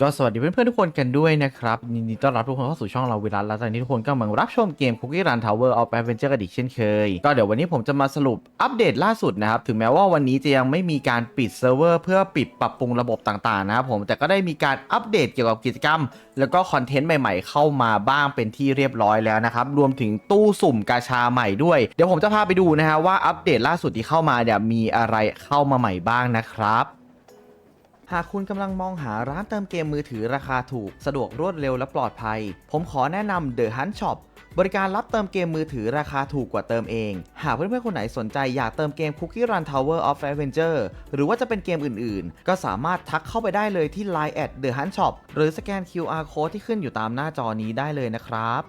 ก็สวัสดีเพื่อนๆทุกคนกันด้วยนะครับยินดีต้อนรับทุกคนเข้าสู่ช่องเราเวลาและตอนนี้ทุกคนก็กำลังรับชมเกม Cookie Run Tower of Adventure กันอีกเช่นเคย ก็เดี๋ยววันนี้ผมจะมาสรุปอัปเดตล่าสุดนะครับ ถึงแม้ว่าวันนี้จะยังไม่มีการปิดเซิร์ฟเวอร์เพื่อปิดปรับปรุงระบบต่างๆนะครับผมแต่ก็ได้มีการอัปเดตเกี่ยวกับกิจกรรม แล้วก็คอนเทนต์ใหม่ๆ เข้ามาบ้างเป็นที่เรียบร้อยแล้วนะครับรวมถึงตู้สุ่มกาชาใหม่ด้วย เดี๋ยวผมจะพาไปดูนะฮะว่าอัปเดตล่าสุดที่เข้ามาเนี่ยมีอะไรเข้ามาใหม่บ้างนะครับ หากคุณกำลังมองหาร้านเติมเกมมือถือราคาถูก สะดวกรวดเร็วและปลอดภัย ผมขอแนะนำ The Hunt Shop บริการรับเติมเกมมือถือราคาถูกกว่าเติมเอง หากเพื่อนๆ คนไหนสนใจอยากเติมเกม Cookie Run Tower of Adventure หรือว่าจะเป็นเกมอื่นๆ ก็สามารถทักเข้าไปได้เลยที่ Line at The Hunt Shop หรือสแกน QR Code ที่ขึ้นอยู่ตามหน้าจอนี้ได้เลยนะครับ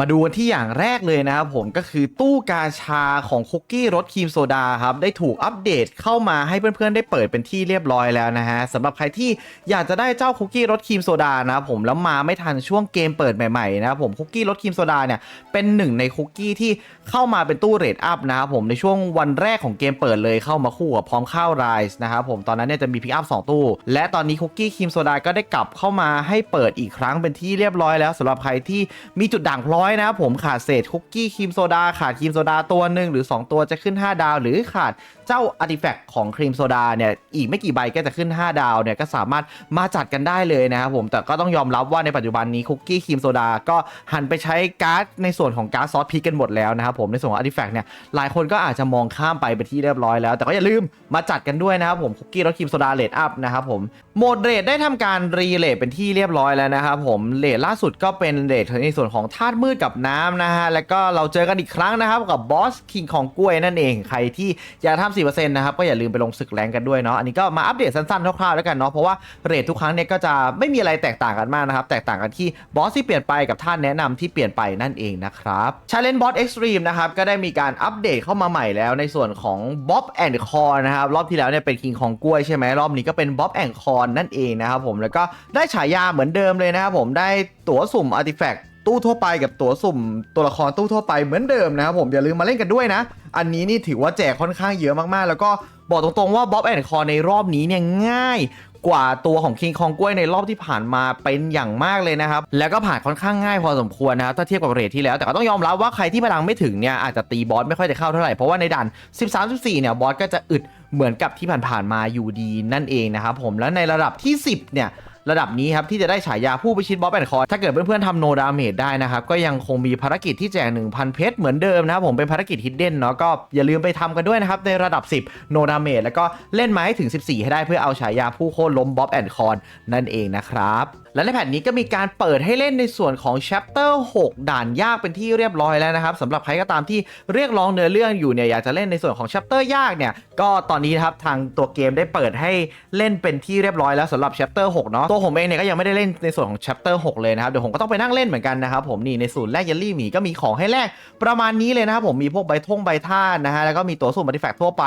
มาดูกันที่อย่างแรกเลยนะครับผมก็คือตู้กาชาของคุกกี้รสครีมโซดาครับได้ถูกอัปเดตเข้ามาให้เพื่อนๆได้เปิดเป็นที่เรียบร้อยแล้วนะฮะสำหรับใครที่อยากจะได้เจ้าคุกกี้รสครีมโซดานะครับผมแล้วมาไม่ทันช่วงเกมเปิดใหม่ๆนะครับผมคุกกี้รสครีมโซดาเนี่ยเป็นหนึ่งในคุกกี้ที่เข้ามาเป็นตู้เรทอัพนะครับผมในช่วงวันแรกของเกมเปิดเลยเข้ามาคู่กับพร้อมข้าวไรซ์นะครับผมตอนนั้นเนี่ยจะมีพิกอัพสองตู้ และตอนนี้คุกกี้ครีมโซดาก็ได้กลับเข้ามาให้เปิดอีกครั้งเป็นที่เรียบร้อยแล้วสำหรับใครที่มีจุดด่างพร้อยนะครับผมขาดเศษคุกกี้ครีมโซดาขาดครีมโซดาตัวหนึ่งหรือ 2 ตัวจะขึ้น 5 ดาว หรือขาดเจ้าอาร์ติแฟกต์ของครีมโซดาเนี่ยอีกไม่กี่ใบก็จะขึ้น 5 ดาวเนี่ยก็สามารถมาจัดกันได้เลยนะครับผมแต่ก็ต้องยอมรับว่าในปัจจุบันนี้คุกกี้ครีมโซดาก็หันไปใช้การ์ดในส่วนของการ์ดซอสพีกันหมดแล้วนะครับผมในส่วนของอาร์ติแฟกต์เนี่ยหลายคนก็อาจจะมองข้ามไปเป็นที่เรียบร้อยแล้ว แต่ก็อย่าลืมมาจัดกันด้วยนะครับผมคุกกี้รสครีมโซดาเลดอัพนะครับผมโหมดเรทได้ทำการรีเลทเป็นที่เรียบร้อยแล้วนะครับผมเลทล่าสุดก็เป็นเลทในส่วนของธาตุมืดกับน้ำนะฮะ แล้วก็เราเจอกันอีกครั้งนะครับ กับบอสคิงของกล้วยนั่นเอง ใครที่อยากทำสี่เปอร์เซ็นต์นะครับ ก็อย่าลืมไปลงศึกแรงกันด้วยเนาะ อันนี้ก็มาอัปเดตสั้นๆ คร่าวๆ แล้วกันเนาะ เพราะว่าเรททุกครั้งเนี่ยก็จะไม่มีอะไรแตกต่างกันมากนะครับ แตกต่างกันที่บอสที่เปลี่ยนไปกับท่านแนะนำที่เปลี่ยนไปนั่นเองนะครับชาเลนจ์บอสเอ็กซ์ตรีมนะครับ ก็ได้มีการอัปเดตเข้ามาใหม่แล้วในส่วนของบ๊อบแอนด์คอนะครับ รอบที่แล้วเนี่ยเป็นคิงของกล้วยใช่ไหมรอบนี้ก็เป็นบ๊อบแอนด์คอนั่นเองนะครับผม แล้วก็ได้ฉายาเหมือนเดิมเลยนะครับผม ได้ตั๋วสุ่มอาร์ติแฟกต์ ตู้ทั่วไปกับตั๋วสุ่มตัวละครตู้ทั่วไปเหมือนเดิมนะครับผมอย่าลืมมาเล่นกันด้วยนะ อันนี้นี่ถือว่าแจกค่อนข้างเยอะมากๆ แล้วก็บอกตรงๆว่าบ๊อบแอนด์คอในรอบนี้เนี่ยง่ายกว่าตัวของคิงคองกล้วยในรอบที่ผ่านมาเป็นอย่างมากเลยนะครับ แล้วก็ผ่านค่อนข้างง่ายพอสมควรนะครับถ้าเทียบกับเรทที่แล้ว แต่ก็ต้องยอมรับว่าใครที่พลังไม่ถึงเนี่ยอาจจะตีบอสไม่ค่อยจะเข้าเท่าไหร่ เพราะว่าในด่าน 13-14 เนี่ยบอสก็จะอึดเหมือนกับที่ผ่านๆมาอยู่ดีนั่นเองนะครับผมแล้วในระดับที่ 10 เนี่ย ระดับนี้ครับที่จะได้ฉายาผู้พิชิตบ๊อบแอนคอร์ถ้าเกิดเพื่อนๆทำโนดาเมจได้นะครับก็ยังคงมีภารกิจที่แจก 1,000 เพชรเหมือนเดิมนะครับผมเป็นภารกิจฮิดเด้นเนาะก็อย่าลืมไปทำกันด้วยนะครับในระดับ 10 โนดาเมจแล้วก็เล่นมาให้ถึง 14 ให้ได้เพื่อเอาฉายาผู้โค่นล้มบ๊อบแอนคอร์นั่นเองนะครับ และในแผ่นนี้ก็มีการเปิดให้เล่นในส่วนของ Chapter 6 ด่านยากเป็นที่เรียบร้อยแล้วนะครับสำหรับใครก็ตามที่เรียกร้องเนื้อเรื่องอยู่เนี่ยอยากจะเล่นในส่วนของ Chapter ยากเนี่ยก็ตอนนี้นะครับทางตัวเกมได้เปิดให้เล่นเป็นที่เรียบร้อยแล้วสำหรับ Chapter 6 เนาะตัวผมเองเนี่ยก็ยังไม่ได้เล่นในส่วนของ Chapter 6 เลยนะครับเดี๋ยวผมก็ต้องไปนั่งเล่นเหมือนกันนะครับผมนี่ในสูตรแรกเยลลี่หมีก็มีของให้แลกประมาณนี้เลยนะครับผมมีพวกใบท่งใบท่านะฮะแล้วก็มีตัวสุ่มอาร์ติแฟกต์ทั่วไป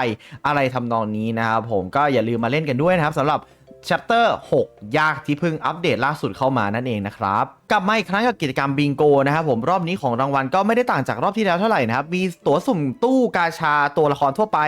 อะไรทำนองนี้นะครับผมก็อย่าลืมมาเล่นกันด้วยนะครับสำหรับ Chapter 6 ยากที่เพิ่งอัปเดตล่าสุดเข้ามานั่นเองนะครับ กลับมาอีกครั้งกับกิจกรรมบิงโกนะครับผมรอบนี้ของรางวัลก็ไม่ได้ต่างจากรอบที่แล้วเท่าไหร่นะครับ มีตั๋วสุ่มตู้กาชาตัวละครทั่วไป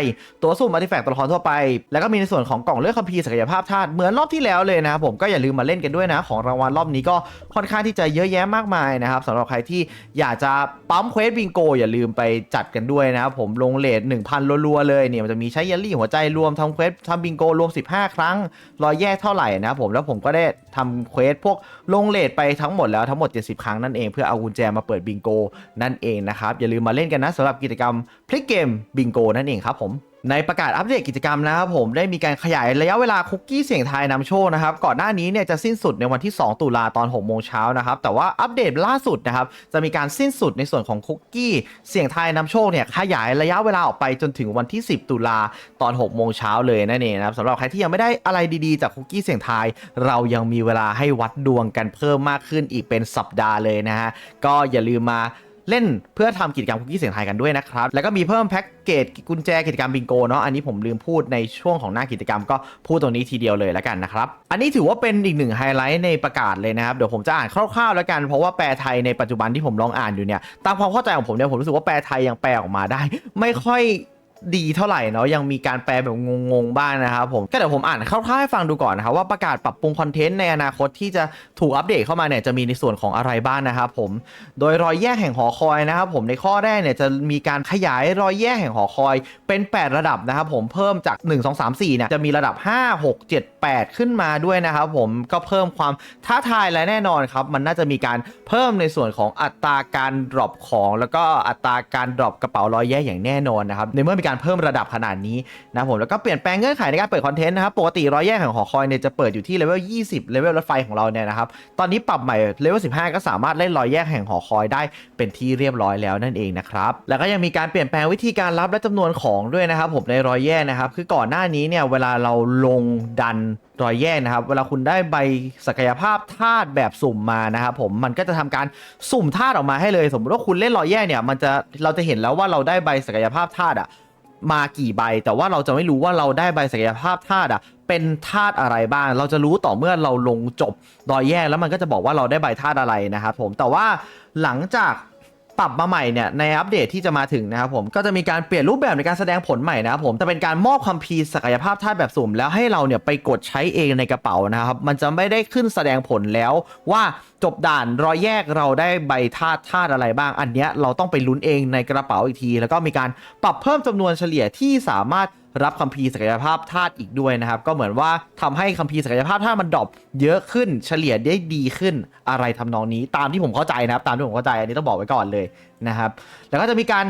ตั๋วสุ่มอาร์ติแฟกต์ตัวละครทั่วไป แล้วก็มีในส่วนของกล่องเลือกคัมภีร์ศักยภาพธาตุเหมือนรอบที่แล้วเลยนะครับผมก็อย่าลืมมาเล่นกันด้วยนะ ของรางวัลรอบนี้ก็ค่อนข้างที่จะเยอะแยะมากมายนะครับสำหรับใครที่อยากจะปั๊มเควสบิงโกอย่าลืมไปจัดกันด้วยนะครับผมลงเลท1,000รัวๆเลยเนี่ยมันจะมีใช้เยลลี่หัวใจรวมทำเควสทำบิงโกรวม 15 ครั้งรอยแยกเท่าไหร่นะครับผมแล้วผมก็ได้ทำเควสพวกลงเลทไปทั้งหมดแล้วทั้งหมด 70 ครั้งนั่นเองเพื่อเอากุญแจมาเปิดบิงโกนั่นเองนะครับอย่าลืมมาเล่นกันนะสำหรับกิจกรรมพลิกเกมบิงโกนั่นเองครับผม ในประกาศอัปเดตกิจกรรมนะครับผมได้มีการขยายระยะเวลาคุกกี้เสียงทายนำโชคนะครับก่อนหน้านี้เนี่ยจะสิ้นสุดในวันที่ 2 ตุลาตอน6โมงเช้านะครับแต่ว่าอัปเดตล่าสุดนะครับจะมีการสิ้นสุดในส่วนของคุกกี้เสียงทายนำโชคเนี่ยขยายระยะเวลาออกไปจนถึงวันที่ 10 ตุลาตอน6โมงเช้าเลยนั่นเองนะครับสำหรับใครที่ยังไม่ได้อะไรดีๆจากคุกกี้เสียงทาย เรายังมีเวลาให้วัดดวงกันเพิ่มมากขึ้นอีกเป็นสัปดาห์เลยนะฮะก็อย่าลืมมา เล่นเพื่อทำกิจกรรมคุกกี้เสียงไทยกันด้วยนะครับ แล้วก็มีเพิ่มแพ็กเกจกุญแจกิจกรรมบิงโกเนาะอันนี้ผมลืมพูดในช่วงของหน้ากิจกรรมก็พูดตรงนี้ทีเดียวเลยแล้วกันนะครับ อันนี้ถือว่าเป็นอีกหนึ่งไฮไลท์ในประกาศเลยนะครับ เดี๋ยวผมจะอ่านคร่าวๆแล้วกันเพราะว่าแปลไทยในปัจจุบันที่ผมลองอ่านอยู่เนี่ยตามความเข้าใจของผมเนี่ยผมรู้สึกว่าแปลไทยยังแปลออกมาได้ ไม่ค่อย ดีเท่าไหร่เนาะยังมีการแปลแบบงงๆบ้างนะครับผมก็เดี๋ยวผมอ่านคร่าวๆให้ฟังดูก่อนนะครับว่าประกาศปรับปรุงคอนเทนต์ในอนาคตที่จะถูกอัปเดตเข้ามาเนี่ยจะมีในส่วนของอะไรบ้างนะครับผมโดยรอยแยกแห่งหอคอยนะครับผมในข้อแรกเนี่ยจะมีการขยายรอยแยกแห่งหอคอยเป็น 8 ระดับนะครับผมเพิ่มจาก 1 2 3 4เนี่ยจะมีระดับ 5 6 7 8 ขึ้นมาด้วยนะครับผมก็เพิ่มความท้าทายและแน่นอนครับมันน่าจะมีการเพิ่มในส่วนของอัตราการดรอปของ แล้วก็อัตราการดรอปกระเป๋ารอยแยกอย่างแน่นอนนะครับในเมื่อมีการเพิ่มระดับขนาดนี้นะผมแล้วก็เปลี่ยนแปลงเงื่อนไขในการเปิดคอนเทนต์นะครับปกติรอยแยกแห่งหอคอยเนี่ยจะเปิดอยู่ที่เลเวล20เลเวลรถไฟของเราเนี่ยนะครับตอนนี้ปรับใหม่เลเวล15 ก็สามารถเล่นรอยแยกแห่งหอคอยได้เป็นที่เรียบร้อยแล้วนั่นเองนะครับแล้วก็ยังมีการเปลี่ยนแปลงวิธีการรับและจำนวนของด้วยนะครับผมในรอยแยกนะครับคือก่อนหน้านี้เนี่ยเวลาเราลงดันรอยแยกนะครับ เวลาคุณได้ใบศักยภาพธาตุแบบสุ่มมานะครับผมมันก็จะทำการสุ่มธาตุออกมาให้เลย สมมติว่าคุณเล่นรอยแยกเนี่ยมันจะเราจะเห็นแล้วว่าเราได้ใบศักยภาพธาตุอะ มากี่ใบ แต่ว่าเราจะไม่รู้ว่าเราได้ใบศักยภาพธาตุอะเป็นธาตุอะไรบ้าง เราจะรู้ต่อเมื่อเราลงจบดอยแยกแล้วมันก็จะบอกว่าเราได้ใบธาตุอะไรนะครับผมแต่ว่าหลังจาก ปรับมาใหม่เนี่ยในอัปเดตที่จะมาถึงนะครับผมก็จะมีการเปลี่ยนรูปแบบในการแสดงผลใหม่นะครับผมแต่เป็นการมอบคัมภีร์ศักยภาพธาตุแบบสุ่ม แล้วให้เราเนี่ยไปกดใช้เองในกระเป๋านะครับมันจะไม่ได้ขึ้นแสดงผลแล้วว่าจบด่านรอยแยกเราได้ใบธาตุธาตุอะไรบ้าง อันเนี้ยเราต้องไปลุ้นเองในกระเป๋าอีกที แล้วก็มีการปรับเพิ่มจำนวนเฉลี่ยที่สามารถ รับคัมภีร์ศักยภาพธาตุอีกด้วยนะครับ ก็เหมือนว่าทำให้คัมภีร์ศักยภาพธาตุมันดรอปเยอะขึ้นเฉลี่ยได้ดีขึ้นอะไรทำนองนี้ ตามที่ผมเข้าใจนะครับ ตามที่ผมเข้าใจอันนี้ต้องบอกไว้ก่อนเลยนะครับ แล้วก็จะมีการ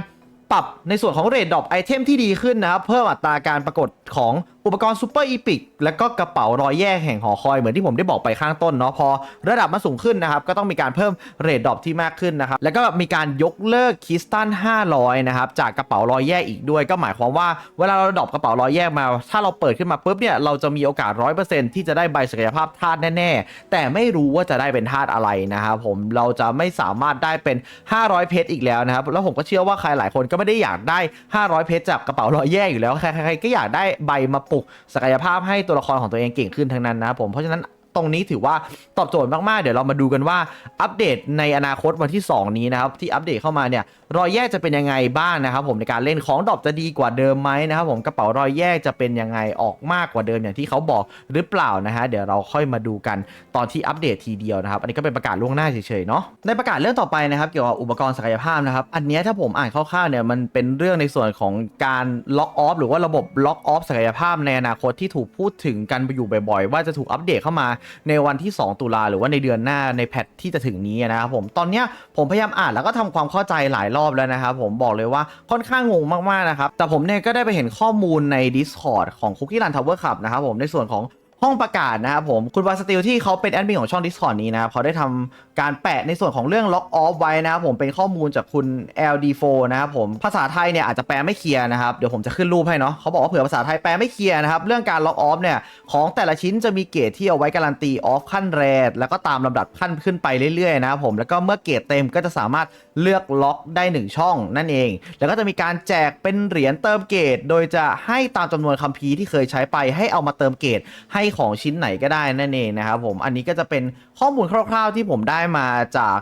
ปรับในส่วนของเรทดรอปไอเทมที่ดีขึ้นนะครับ เพิ่มอัตราการปรากฏของ อุปกรณ์ซูเปอร์อีพิกและก็กระเป๋ารอยแยกแห่งหอคอยเหมือนที่ผมได้บอกไปข้างต้นเนาะพอระดับมาสูงขึ้นนะครับก็ต้องมีการเพิ่มเรทดรอปที่มากขึ้นนะครับแล้วก็มีการยกเลิกคิสตัน500นะครับจากกระเป๋ารอยแยกอีกด้วย ก็หมายความว่าเวลาเราดรอปกระเป๋ารอยแยกมา ถ้าเราเปิดขึ้นมาปุ๊บเนี่ยเราจะมีโอกาส 100%ที่จะได้ใบศักยภาพธาตุแน่ๆ แต่ไม่รู้ว่าจะได้เป็นธาตุอะไรนะครับผมเราจะไม่สามารถได้เป็น 500 เพชรอีกแล้วนะครับแล้วผมก็เชื่อว่าใครหลายคนก็ไม่ได้อยากได้ 500 เพชรจากกระเป๋ารอยแยกอยู่แล้วใครๆก็อยากได้ใบมาปลุกศักยภาพให้ตัวละครของตัวเองเก่งขึ้นทั้งนั้นนะผมเพราะฉะนั้น ตรงนี้ถือว่าตอบโจทย์มากๆ เดี๋ยวเรามาดูกันว่าอัปเดตในอนาคตวันที่ 2 นี้นะครับ ที่อัปเดตเข้ามาเนี่ยรอยแยกจะเป็นยังไงบ้างนะครับ ผมในการเล่นของดรอปจะดีกว่าเดิมไหมนะครับ ผมกระเป๋ารอยแยกจะเป็นยังไงออกมากกว่าเดิมอย่างที่เขาบอกหรือเปล่านะฮะเดี๋ยวเราค่อยมาดูกันตอนที่อัปเดตทีเดียวนะครับ อันนี้ก็เป็นประกาศล่วงหน้าเฉยๆเนาะในประกาศเรื่องต่อไปนะครับเกี่ยวกับอุปกรณ์ศักยภาพนะครับอันนี้ถ้าผมอ่านคร่าวๆเนี่ยมันเป็นเรื่องในส่วนของการล็อกออฟหรือว่าระบบล็อกออฟศักยภาพในอนาคตที่ถูกพูดถึงกันไปอยู่บ่อยๆ ว่าจะถูกอัปเดตเข้ามาในวันที่ 2 ตุลาหรือว่าในเดือนหน้าในแพทที่จะถึงนี้นะครับผมตอนเนี้ยผมพยายามอ่านแล้วก็ทำความเข้าใจหลายรอบแล้วนะครับผมบอกเลยว่าค่อนข้างงงมากๆนะครับแต่ผมเนี่ยก็ได้ไปเห็นข้อมูลใน Discord ของ Cookie Run Tower Club นะครับผมในส่วนของ ห้องประกาศนะครับผมคุณวาสติลที่เขาเป็นแอดมินของช่อง Discord นี้นะครับเขาได้ทำการแปะในส่วนของเรื่องล็อกออฟไว้นะครับผมเป็นข้อมูลจากคุณ LD4 นะครับผมภาษาไทยเนี่ยอาจจะแปลไม่เคลียร์นะครับเดี๋ยวผมจะขึ้นรูปให้เนาะเขาบอกว่าเผื่อภาษาไทยแปลไม่เคลียร์นะครับเรื่องการล็อกออฟเนี่ยของแต่ละชิ้นจะมีเกรดที่เอาไว้การันตีออฟขั้นแรกแล้วก็ตามลำดับขั้นขึ้นไปเรื่อยๆนะครับผมแล้วก็เมื่อเกรดเต็มก็จะสามารถเลือกล็อกได้หนึ่งช่องนั่นเอง แล้วก็จะมีการแจกเป็นเหรียญเติมเกรดโดยจะให้ตามจำนวนคัมภีร์ที่เคยใช้ไปให้เอามาเติมเกรดให้ของชิ้นไหนก็ได้นั่นเองนะครับผมอันนี้ก็จะเป็นข้อมูลคร่าวๆที่ผมได้มาจาก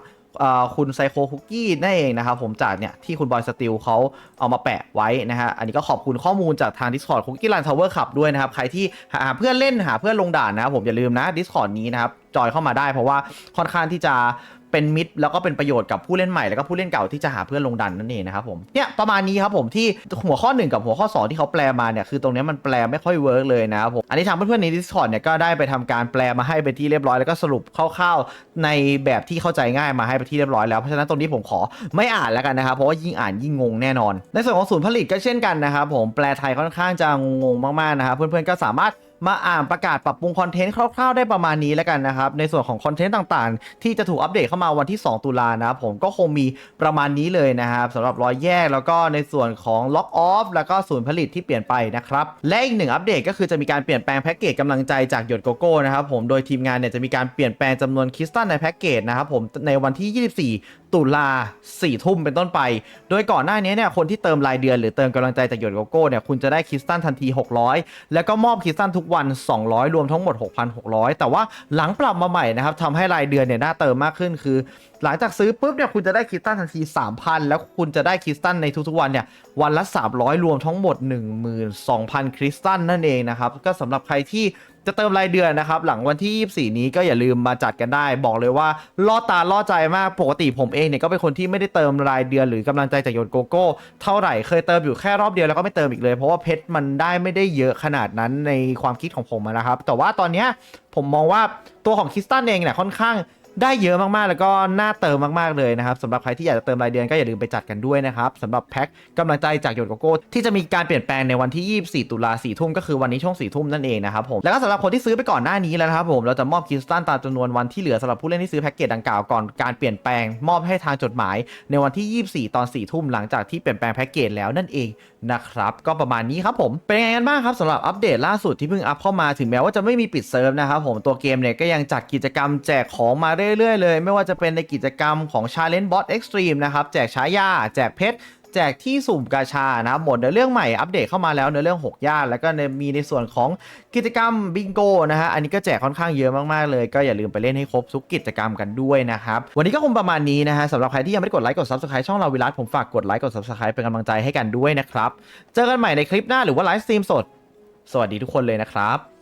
คุณไซโคคุกกี้นั่นเองนะครับผมจากเนี่ยที่คุณบอยสติลเขาเอามาแปะไว้นะฮะอันนี้ก็ขอบคุณข้อมูลจากทาง Discord คุกกี้รันทาวเวอร์ขับด้วยนะครับ ใครที่หาเพื่อนเล่นหาเพื่อนลงด่านนะครับผมอย่าลืมนะ Discord นี้นะครับจอยเข้ามาได้เพราะว่าค่อนข้างที่จะ เป็นมิตรแล้วก็เป็นประโยชน์กับผู้เล่นใหม่แล้วก็ผู้เล่นเก่าที่จะหาเพื่อนลงดันนั่นเองนะครับผมเนี่ยประมาณนี้ครับผมที่หัวข้อ 1 กับหัวข้อ 2 ที่เขาแปลมาเนี่ยคือตรงนี้มันแปลไม่ค่อยเวิร์กเลยนะครับผมอันนี้ทางเพื่อนๆใน Discord เนี่ยก็ได้ไปทำการแปลมาให้เป็นที่เรียบร้อยแล้วก็สรุปคร่าวๆในแบบที่เข้าใจง่ายมาให้เป็นที่เรียบร้อยแล้วเพราะฉะนั้นตรงนี้ผมขอไม่อ่านแล้วกันนะครับเพราะว่ายิ่งอ่านยิ่งงงแน่นอน ในส่วนของศูนย์ผลิตก็เช่นกันนะครับผมแปลไทยค่อนข้างจะงงมากๆนะครับเพื่อนๆก็สามารถ มาอ่านประกาศปรับปรุงคอนเทนต์คร่าวๆได้ประมาณนี้แล้วกันนะครับ ในส่วนของคอนเทนต์ต่างๆ ที่จะถูกอัปเดตเข้ามาวันที่ 2 ตุลานะครับผมก็คงมีประมาณนี้เลยนะครับสำหรับรอยแยกแล้วก็ในส่วนของล็อกออฟแล้วก็ศูนย์ผลิตที่เปลี่ยนไปนะครับ และอีกหนึ่งอัปเดตก็คือจะมีการเปลี่ยนแปลงแพ็กเกจกำลังใจจากหยดโกโก้นะครับผมโดยทีมงานเนี่ยจะมีการเปลี่ยนแปลงจำนวนคริสตัลในแพ็กเกจนะครับผมในวันที่ 24 ตุลา4ทุ่มเป็นต้นไป โดยก่อนหน้านี้เนี่ยคนที่เติมรายเดือนหรือเติมกำลังใจจากหยดโกโก้เนี่ยคุณจะได้คริสตัลทันที 600 แล้วก็มอบคริสตัลทุกวัน 200 รวมทั้งหมด 6,600 แต่ว่าหลังปรับมาใหม่นะครับทำให้รายเดือนเนี่ยน่าเติมมากขึ้นคือ หลังจากซื้อปุ๊บเนี่ยคุณจะได้คริสตัลทันที 3,000 แล้วคุณจะได้คริสตัลในทุกๆวันเนี่ยวันละ 300 รวมทั้งหมด 12,000 คริสตัลนั่นเองนะครับ ก็สำหรับใครที่จะเติมรายเดือนนะครับ หลังวันที่ 24 นี้ก็อย่าลืมมาจัดกันได้ บอกเลยว่าล่อตาล่อใจมากปกติผมเองเนี่ยก็เป็นคนที่ไม่ได้เติมรายเดือนหรือกำลังใจจากโยนโกโก้เท่าไหร่เคยเติมอยู่แค่รอบเดียวแล้วก็ไม่เติมอีกเลย เพราะว่าเพชรมันได้ไม่ได้เยอะขนาดนั้นในความคิดของผมนะครับ แต่ว่าตอนเนี้ยผมมองว่าตัวของคริสตันเองเนี่ยค่อนข้าง ได้เยอะมากๆ แล้วก็น่าเติมมากๆเลยนะครับสำหรับใครที่อยากจะเติมรายเดือนก็อย่าลืมไปจัดกันด้วยนะครับสำหรับแพ็คกำลังใจจากหยดโกโก้ที่จะมีการเปลี่ยนแปลงในวันที่ 24 ตุลา4ทุ่มก็คือวันนี้ช่วง4ทุ่มนั่นเองนะครับผมแล้วก็สำหรับคนที่ซื้อไปก่อนหน้านี้แล้วนะครับผมเราจะมอบคริสตัลตามจำนวนวันที่เหลือสำหรับผู้เล่นที่ซื้อแพ็กเกจดังกล่าวก่อนการเปลี่ยนแปลงมอบให้ทางจดหมาย ในวันที่ 24 ตอน 4 ทุ่มหลังจากที่เปลี่ยนแปลงแพ็กเกจแล้วนั่นเองนะครับก็ประมาณนี้ครับผมเป็นยังไงกันบ้างครับสำหรับอัปเดตล่าสุดที่เพิ่งอัพเข้ามาถึงแม้ว่าจะไม่มีปิดเซิร์ฟนะครับผมตัวเกมเนี่ยก็ยังจัดกิจกรรมแจกของมาเรื่อยๆเลย ไม่ว่าจะเป็นในกิจกรรมของ Challenge Bot Extreme นะครับ แจกฉายา แจกเพชรแจกที่สุ่มกาชานะครับหมดเนื้อเรื่องใหม่อัปเดตเข้ามาแล้วเนื้อเรื่อง 6 ย่าน แล้วก็มีในส่วนของกิจกรรมบิงโกนะฮะอันนี้ก็แจกค่อนข้างเยอะมากๆเลย ก็อย่าลืมไปเล่นให้ครบทุกกิจกรรมกันด้วยนะครับ วันนี้ก็คงประมาณนี้นะฮะสำหรับใครที่ยังไม่ได้กดไลค์กด Subscribe ช่องเราวิรัตผมฝากกดไลค์กด Subscribe เป็นกำลังใจให้กันด้วยนะครับ เจอกันใหม่ในคลิปหน้าหรือว่าไลฟ์สตรีมสด สวัสดีทุกคนเลยนะครับ